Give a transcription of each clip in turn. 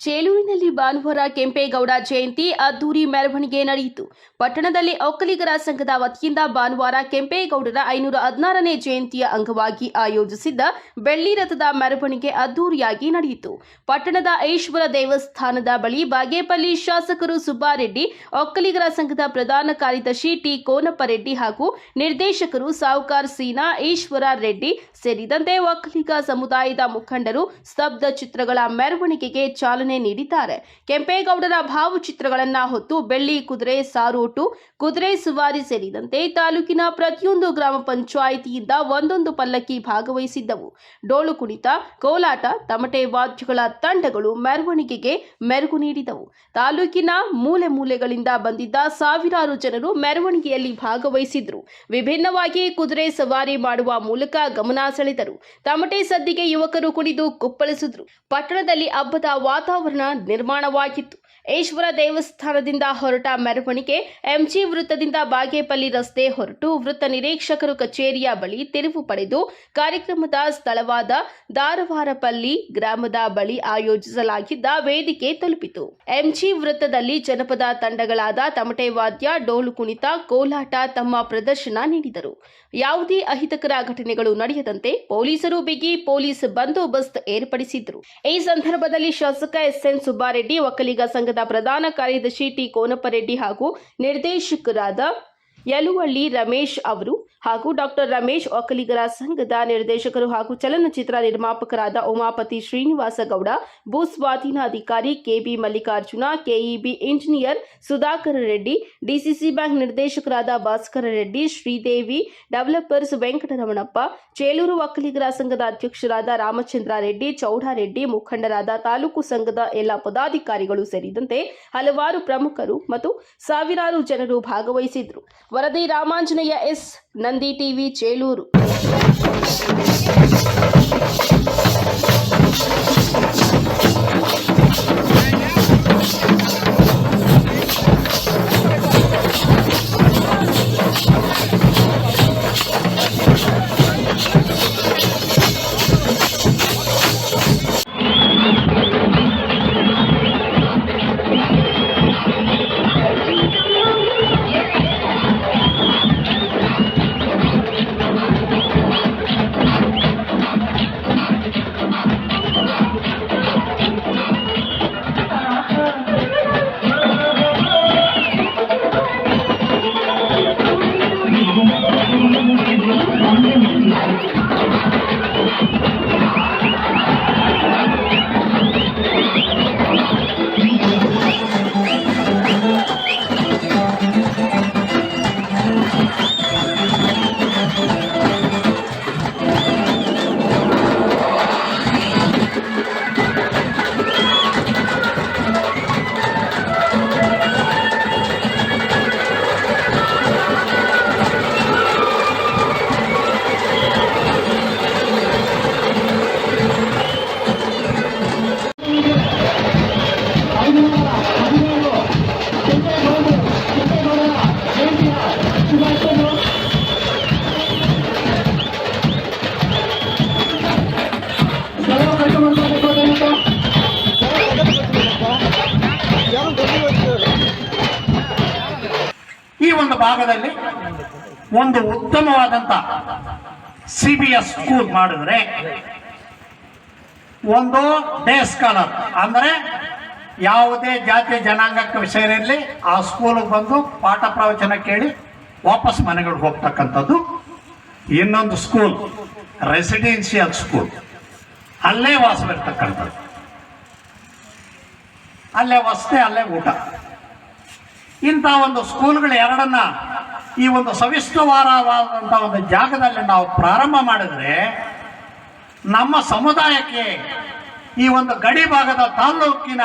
ಚೇಲೂರಿನಲ್ಲಿ ಭಾನುವಾರ ಕೆಂಪೇಗೌಡ ಜಯಂತಿ ಅದ್ದೂರಿ ಮೆರವಣಿಗೆ ನಡೆಯಿತು. ಪಟ್ಟಣದಲ್ಲಿ ಒಕ್ಕಲಿಗರ ಸಂಘದ ವತಿಯಿಂದ ಭಾನುವಾರ ಕೆಂಪೇಗೌಡರ ಐನೂರ ಹದಿನಾರನೇ ಜಯಂತಿಯ ಅಂಗವಾಗಿ ಆಯೋಜಿಸಿದ್ದ ಬೆಳ್ಳಿ ರಥದ ಮೆರವಣಿಗೆ ಅದ್ದೂರಿಯಾಗಿ ನಡೆಯಿತು. ಪಟ್ಟಣದ ಈಶ್ವರ ದೇವಸ್ಥಾನದ ಬಳಿ ಬಾಗೇಪಲ್ಲಿ ಶಾಸಕರು ಸುಬ್ಬಾರೆಡ್ಡಿ, ಒಕ್ಕಲಿಗರ ಸಂಘದ ಪ್ರಧಾನ ಕಾರ್ಯದರ್ಶಿ ಟಿ ಕೋನಪ್ಪರೆಡ್ಡಿ ಹಾಗೂ ನಿರ್ದೇಶಕರು ಸಾವುಕಾರ್ ಸೀನಾ, ಈಶ್ವರ ರೆಡ್ಡಿ ಸೇರಿದಂತೆ ಒಕ್ಕಲಿಗ ಸಮುದಾಯದ ಮುಖಂಡರು ಸ್ತಬ್ಧ ಚಿತ್ರಗಳ ಮೆರವಣಿಗೆಗೆ ಚಾಲನೆ ನೀಡಿದ್ದಾರೆ. ಕೆಂಪೇಗೌಡರ ಭಾವಚಿತ್ರಗಳನ್ನ ಹೊತ್ತು ಬೆಳ್ಳಿ, ಕುದುರೆ, ಸಾರೋಟು, ಕುದುರೆ ಸವಾರಿ ಸೇರಿದಂತೆ ತಾಲೂಕಿನ ಪ್ರತಿಯೊಂದು ಗ್ರಾಮ ಪಂಚಾಯಿತಿಯಿಂದ ಒಂದೊಂದು ಪಲ್ಲಕ್ಕಿ ಭಾಗವಹಿಸಿದ್ದವು. ಡೋಳು ಕುಣಿತ, ಕೋಲಾಟ, ತಮಟೆ ವಾದ್ಯಗಳ ತಂಡಗಳು ಮೆರವಣಿಗೆಗೆ ಮೆರುಗು ನೀಡಿದವು. ತಾಲೂಕಿನ ಮೂಲೆ ಮೂಲೆಗಳಿಂದ ಬಂದಿದ್ದ ಸಾವಿರಾರು ಜನರು ಮೆರವಣಿಗೆಯಲ್ಲಿ ಭಾಗವಹಿಸಿದ್ರು. ವಿಭಿನ್ನವಾಗಿ ಕುದುರೆ ಸವಾರಿ ಮಾಡುವ ಮೂಲಕ ಗಮನ ಸೆಳೆದರು. ತಮಟೆ ಸದ್ದಿಗೆ ಯುವಕರು ಕುಣಿದು ಕುಪ್ಪಳಿಸಿದ್ರು. ಪಟ್ಟಣದಲ್ಲಿ ಹಬ್ಬದ ವಾತಾವರಣ ನಿರ್ಮಾಣವಾಗಿತ್ತು. ಈಶ್ವರ ದೇವಸ್ಥಾನದಿಂದ ಹೊರಟ ಮೆರವಣಿಗೆ, ಎಂಜಿ ವೃತ್ತದಿಂದ ಬಾಗೇಪಲ್ಲಿ ರಸ್ತೆ ಹೊರಟು, ವೃತ್ತ ನಿರೀಕ್ಷಕರು ಕಚೇರಿಯ ಬಳಿ ತಿರುವು ಪಡೆದು ಕಾರ್ಯಕ್ರಮದ ಸ್ಥಳವಾದ ದಾರವಾರಪಲ್ಲಿ ಗ್ರಾಮದ ಬಳಿ ಆಯೋಜಿಸಲಾಗಿದ್ದ ವೇದಿಕೆ ತಲುಪಿತು. ಎಂಜಿ ವೃತ್ತದಲ್ಲಿ ಜನಪದ ತಂಡಗಳಾದ ತಮಟೆ ವಾದ್ಯ, ಡೋಲು ಕುಣಿತ, ಕೋಲಾಟ ತಮ್ಮ ಪ್ರದರ್ಶನ ನೀಡಿದರು. ಯಾವುದೇ ಅಹಿತಕರ ಘಟನೆಗಳು ನಡೆಯದಂತೆ ಪೊಲೀಸರು ಬಿಗಿ ಪೊಲೀಸ್ ಬಂದೋಬಸ್ತ್ ಏರ್ಪಡಿಸಿದ್ರು. ಈ ಸಂದರ್ಭದಲ್ಲಿ ಶಾಸಕ ಎಸ್ಎನ್ ಸುಬ್ಬಾರೆಡ್ಡಿ, ಒಕ್ಕಲಿಗ ಸಂಘದ ಪ್ರಧಾನ ಕಾರ್ಯದರ್ಶಿ ಟಿ ಕೋನಪ್ಪರೆಡ್ಡಿ ಹಾಗೂ ನಿರ್ದೇಶಕರಾದ ಯಲುವಳ್ಳಿ ರಮೇಶ್ ಅವರು ಹಾಗೂ ಡಾಕ್ಟರ್ ರಮೇಶ್ ಒಕ್ಕಲಿಗರ ಸಂಘದ ನಿರ್ದೇಶಕರು ಹಾಗೂ ಚಲನಚಿತ್ರ ನಿರ್ಮಾಪಕರಾದ ಉಮಾಪತಿ ಶ್ರೀನಿವಾಸ ಗೌಡ ಭೂ ಸ್ವಾಧೀನಾಧಿಕಾರಿ KB Mallikarjuna, KEB engineer Sudhakara Reddy, DCC bank ನಿರ್ದೇಶಕರಾದ ಭಾಸ್ಕರ ರೆಡ್ಡಿ, ಶ್ರೀದೇವಿ, ಡೆವಲಪರ್ಸ್ ವೆಂಕಟರಮಣಪ್ಪ, ಚೇಲೂರು ಒಕ್ಕಲಿಗರ ಸಂಘದ ಅಧ್ಯಕ್ಷರಾದ ರಾಮಚಂದ್ರ ರೆಡ್ಡಿ ಚೌಡಾರೆಡ್ಡಿ ಮುಖಂಡರಾದ ತಾಲೂಕು ಸಂಘದ ಎಲ್ಲ ಪದಾಧಿಕಾರಿಗಳು ಸೇರಿದಂತೆ ಹಲವಾರು ಪ್ರಮುಖರು ಮತ್ತು ಸಾವಿರಾರು ಜನರು ಭಾಗವಹಿಸಿದ್ರು వరది రామాంజనేయ ఎస్ నంది టీవీ చేలూరు. ಒಂದು ಭಾಗದಲ್ಲಿ ಒಂದು ಉತ್ತಮವಾದಂತ ಸಿ ಬಿ ಎಸ್ ಸ್ಕೂಲ್ ಮಾಡಿದ್ರೆ ಒಂದು ಡೇ ಸ್ಕಾಲರ್. ಅಂದ್ರೆ ಯಾವುದೇ ಜಾತಿ ಜನಾಂಗಕ್ಕೆ ಇರಲಿ, ಆ ಸ್ಕೂಲಿಗೆ ಬಂದು ಪಾಠ ಪ್ರವಚನ ಕೇಳಿ ವಾಪಸ್ ಮನೆಗಳಿಗೆ ಹೋಗ್ತಕ್ಕಂಥದ್ದು. ಇನ್ನೊಂದು ಸ್ಕೂಲ್ ರೆಸಿಡೆನ್ಷಿಯಲ್ ಸ್ಕೂಲ್ ಅಲ್ಲೇ ವಾಸವಿರ್ತಕ್ಕಂಥದ್ದು. ಅಲ್ಲೇ ವಸತಿ, ಅಲ್ಲೇ ಊಟ. ಇಂಥ ಒಂದು ಸ್ಕೂಲ್ಗಳು ಎರಡನ್ನ ಈ ಒಂದು ಸವಿಸ್ತವಾರವಾದಂಥ ಒಂದು ಜಾಗದಲ್ಲಿ ನಾವು ಪ್ರಾರಂಭ ಮಾಡಿದ್ರೆ ನಮ್ಮ ಸಮುದಾಯಕ್ಕೆ ಈ ಒಂದು ಗಡಿ ಭಾಗದ ತಾಲ್ಲೂಕಿನ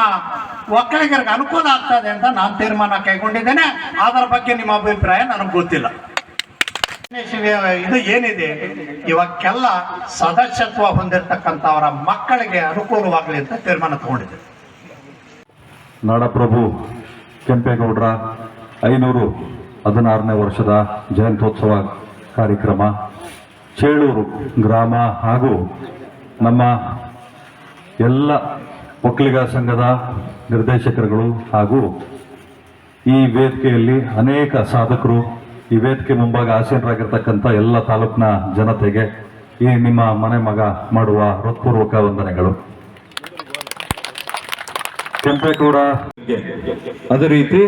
ಒಕ್ಕಲಿಗರಿಗೆ ಅನುಕೂಲ ಆಗ್ತದೆ ಅಂತ ನಾನು ತೀರ್ಮಾನ ಕೈಗೊಂಡಿದ್ದೇನೆ. ಅದರ ಬಗ್ಗೆ ನಿಮ್ಮ ಅಭಿಪ್ರಾಯ ನನಗೆ ಗೊತ್ತಿಲ್ಲ. ಇದು ಏನಿದೆ? ಇವಕ್ಕೆಲ್ಲ ಸದಸ್ಯತ್ವ ಹೊಂದಿರತಕ್ಕಂಥವರ ಮಕ್ಕಳಿಗೆ ಅನುಕೂಲವಾಗಲಿ ಅಂತ ತೀರ್ಮಾನ ತಗೊಂಡಿದ್ದೇನೆ. ನಾಡಪ್ರಭು ಕೆಂಪೇಗೌಡರ ಐನೂರು ಹದಿನಾರನೇ ವರ್ಷದ ಜಯಂತ್ಯೋತ್ಸವ ಕಾರ್ಯಕ್ರಮ, ಚೇಳೂರು ಗ್ರಾಮ ಹಾಗೂ ನಮ್ಮ ಎಲ್ಲ ಒಕ್ಕಲಿಗ ಸಂಘದ ನಿರ್ದೇಶಕರುಗಳು ಹಾಗೂ ಈ ವೇದಿಕೆಯಲ್ಲಿ ಅನೇಕ ಸಾಧಕರು, ಈ ವೇದಿಕೆ ಮುಂಭಾಗ ಆಸೀನರಾಗಿರ್ತಕ್ಕಂಥ ಎಲ್ಲ ತಾಲೂಕಿನ ಜನತೆಗೆ ಈ ನಿಮ್ಮ ಮನೆ ಮಗ ಮಾಡುವ ಹೃತ್ಪೂರ್ವಕ ವಂದನೆಗಳು. ಕೆಂಪೇಗೌಡ ಅದೇ ರೀತಿ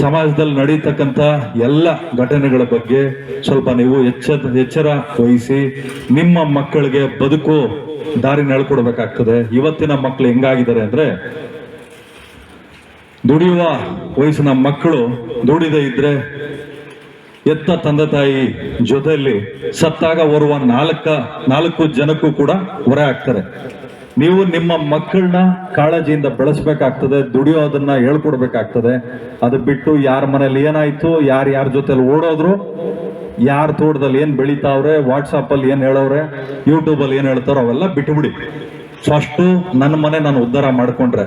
ಸಮಾಜದಲ್ಲಿ ನಡೀತಕ್ಕಂಥ ಎಲ್ಲ ಘಟನೆಗಳ ಬಗ್ಗೆ ಸ್ವಲ್ಪ ನೀವು ಎಚ್ಚ ಎಚ್ಚರ ವಹಿಸಿ ನಿಮ್ಮ ಮಕ್ಕಳಿಗೆ ಬದುಕು ದಾರಿ ನೆಳ್ಕೊಡ್ಬೇಕಾಗ್ತದೆ ಇವತ್ತಿನ ಮಕ್ಕಳು ಹೆಂಗಾಗಿದ್ದಾರೆ ಅಂದ್ರೆ ದುಡಿಯುವ ವಯಸ್ಸಿನ ಮಕ್ಕಳು ದುಡಿದೇ ಇದ್ರೆ ಎತ್ತ ತಂದೆ ತಾಯಿ ಜೊತೆಯಲ್ಲಿ ಸತ್ತಾಗ ಬರುವ ನಾಲ್ಕ ನಾಲ್ಕು ಜನಕ್ಕೂ ಕೂಡ ಹೊರೆ ಆಗ್ತಾರೆ. ನೀವು ನಿಮ್ಮ ಮಕ್ಕಳನ್ನ ಕಾಳಜಿಯಿಂದ ಬೆಳೆಸ್ಬೇಕಾಗ್ತದೆ ದುಡಿಯೋದನ್ನ ಹೇಳ್ಕೊಡ್ಬೇಕಾಗ್ತದೆ. ಅದು ಬಿಟ್ಟು ಯಾರ ಮನೇಲಿ ಏನಾಯ್ತು, ಯಾರು ಯಾರ ಜೊತೆಲಿ ಓಡೋದ್ರು, ಯಾರ ತೋಟದಲ್ಲಿ ಏನ್ ಬೆಳಿತಾವ್ರೆ ವಾಟ್ಸಪ್ ಅಲ್ಲಿ ಏನ್ ಹೇಳೋರೆ ಯೂಟ್ಯೂಬ್ ಅಲ್ಲಿ ಏನ್ ಹೇಳ್ತಾರೋ ಅವೆಲ್ಲ ಬಿಟ್ಟುಬಿಡಿ ಫಸ್ಟು ನನ್ನ ಮನೆ ನಾನು ಉದ್ಧಾರ ಮಾಡ್ಕೊಂಡ್ರೆ.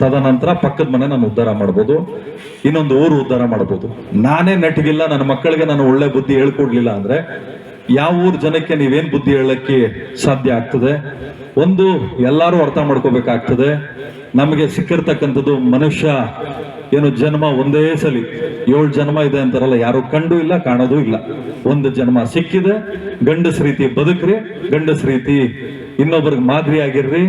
ತದನಂತರ ಪಕ್ಕದ ಮನೆ ನಾನು ಉದ್ಧಾರ ಮಾಡ್ಬೋದು. ಇನ್ನೊಂದು ಊರು ಉದ್ಧಾರ ಮಾಡ್ಬೋದು. ನಾನೇ ನೆಟ್ಗಿಲ್ಲ, ನನ್ನ ಮಕ್ಕಳಿಗೆ ನಾನು ಒಳ್ಳೆ ಬುದ್ಧಿ ಹೇಳ್ಕೊಡ್ಲಿಲ್ಲ ಅಂದ್ರೆ ಯಾವ ಊರ್ ಜನಕ್ಕೆ ನೀವೇನ್ ಬುದ್ಧಿ ಹೇಳಕ್ಕೆ ಸಾಧ್ಯ ಆಗ್ತದೆ? ಒಂದು, ಎಲ್ಲರೂ ಅರ್ಥ ಮಾಡ್ಕೋಬೇಕಾಗ್ತದೆ. ನಮಗೆ ಸಿಕ್ಕಿರ್ತಕ್ಕಂಥದ್ದು ಮನುಷ್ಯ, ಏನು ಜನ್ಮ ಒಂದೇ ಸಲಿ, ಏಳು ಜನ್ಮ ಇದೆ ಅಂತಾರಲ್ಲ, ಯಾರು ಕಂಡು ಇಲ್ಲ, ಕಾಣೋದು ಇಲ್ಲ. ಒಂದು ಜನ್ಮ ಸಿಕ್ಕಿದೆ, ಗಂಡಸ ರೀತಿ ಬದುಕ್ರಿ, ಗಂಡಸ ರೀತಿ ಇನ್ನೊಬ್ಬರಿಗೆ ಮಾದರಿ ಆಗಿರ್ರಿ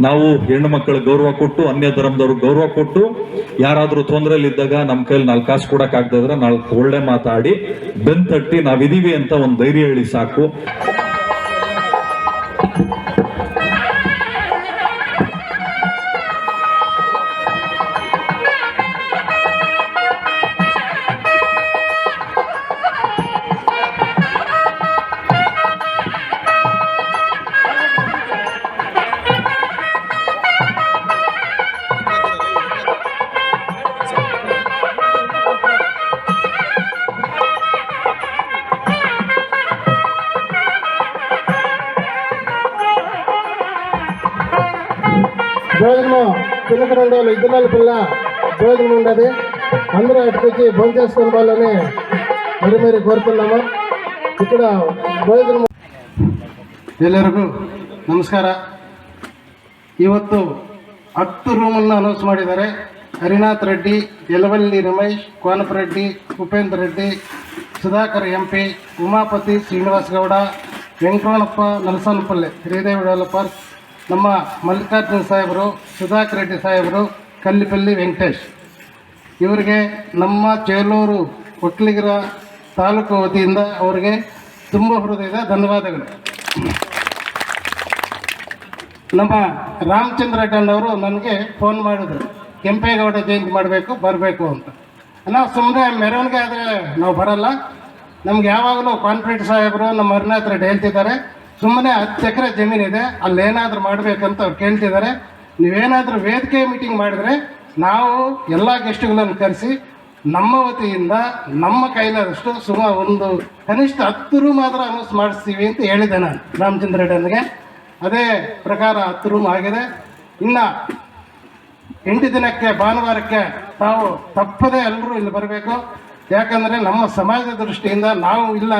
ನಾವು ಹೆಣ್ಣು ಮಕ್ಕಳ ಗೌರವ ಕೊಟ್ಟು, ಅನ್ಯ ಧರ್ಮದವ್ರಿಗೆ ಗೌರವ ಕೊಟ್ಟು, ಯಾರಾದರೂ ತೊಂದರೆಯಲ್ಲಿ ಇದ್ದಾಗ ನಮ್ಮ ಕೈಲಿ ನಾಲ್ಕು ಕಾಸು ಕೊಡಕ್ ಆಗದಿದ್ರೆ ನಾಲ್ಕು ಒಳ್ಳೆ ಮಾತಾಡಿ, ಬೆನ್ ತಟ್ಟಿ ನಾವಿದೀವಿ ಅಂತ ಒಂದು ಧೈರ್ಯ ಹೇಳಿ ಸಾಕು. భోజనం తినకరండి వాళ్ళు ఇద్దరు పిల్ల భోజనం ఉండదు అందరూ అటుకొచ్చి భోజనం చేసుకుని వాళ్ళని మరి మరి కోరుతున్నాము ఇక్కడ ಭೋಜನ ಎಲ್ಲರಿಗೂ ನಮಸ್ಕಾರ ಇವತ್ತು ಹತ್ತು ರೂಮನ್ನು ಅನೌನ್ಸ್ ಮಾಡಿದ್ದಾರೆ Harinath Reddy Yalavalli Ramesh Konareddy Upendra Reddy Sudhakar M P Umapathi Srinivasa Gowda Venkataramanappa Narasanapalle Sridevi developer ನಮ್ಮ ಮಲ್ಲಿಕಾರ್ಜುನ ಸಾಹೇಬರು, ಸುಧಾಕರ್ ರೆಡ್ಡಿ ಸಾಹೇಬರು, ಕಲ್ಲಿಪಲ್ಲಿ ವೆಂಕಟೇಶ್. ಇವರಿಗೆ ನಮ್ಮ ಚೇಲೂರು ಒಕ್ಕಲಿಗರ ತಾಲೂಕು ವತಿಯಿಂದ ಅವರಿಗೆ ತುಂಬ ಹೃದಯದ ಧನ್ಯವಾದಗಳು. ನಮ್ಮ ರಾಮಚಂದ್ರ ಅವರು ನನಗೆ ಫೋನ್ ಮಾಡಿದ್ರು, ಕೆಂಪೇಗೌಡ ಜಯಂತಿ ಮಾಡಬೇಕು, ಬರಬೇಕು ಅಂತ. ನಾವು ಸುಮ್ಮನೆ ಮೆರವಣಿಗೆ ಆದರೆ ನಾವು ಬರಲ್ಲ. ನಮ್ಗೆ ಯಾವಾಗಲೂ ಕಾನ್ಫಿಡೆಂಟ್ ಸಾಹೇಬರು ನಮ್ಮ ಹರಿನಾಥ್ ರೆಡ್ಡಿ ಹೇಳ್ತಿದ್ದಾರೆ ಸುಮ್ಮನೆ ಹತ್ತು ಎಕರೆ ಜಮೀನಿದೆ ಅಲ್ಲಿ ಏನಾದರೂ ಮಾಡಬೇಕಂತ ಅವ್ರು ಕೇಳ್ತಿದ್ದಾರೆ. ನೀವೇನಾದರೂ ವೇದಿಕೆ ಮೀಟಿಂಗ್ ಮಾಡಿದರೆ ನಾವು ಎಲ್ಲ ಗೆಸ್ಟ್ಗಳನ್ನು ಕರೆಸಿ ನಮ್ಮ ವತಿಯಿಂದ ನಮ್ಮ ಕೈಲಾದಷ್ಟು ಸುಮಾರು ಒಂದು ಕನಿಷ್ಠ ಹತ್ತು ರೂಮ್ ಆದರೂ ಅನೌನ್ಸ್ ಮಾಡಿಸ್ತೀವಿ ಅಂತ ಹೇಳಿದೆ ನಾನು ರಾಮಚಂದ್ರ ರೆಡ್ಡಿಗೆ ಅದೇ ಪ್ರಕಾರ ಹತ್ತು ರೂಮ್ ಆಗಿದೆ. ಇನ್ನು ಎಂಟು ದಿನಕ್ಕೆ, ಭಾನುವಾರಕ್ಕೆ ತಾವು ತಪ್ಪದೇ ಎಲ್ಲರೂ ಇಲ್ಲಿ ಬರಬೇಕು. ಯಾಕಂದರೆ ನಮ್ಮ ಸಮಾಜದ ದೃಷ್ಟಿಯಿಂದ ನಾವು ಇಲ್ಲ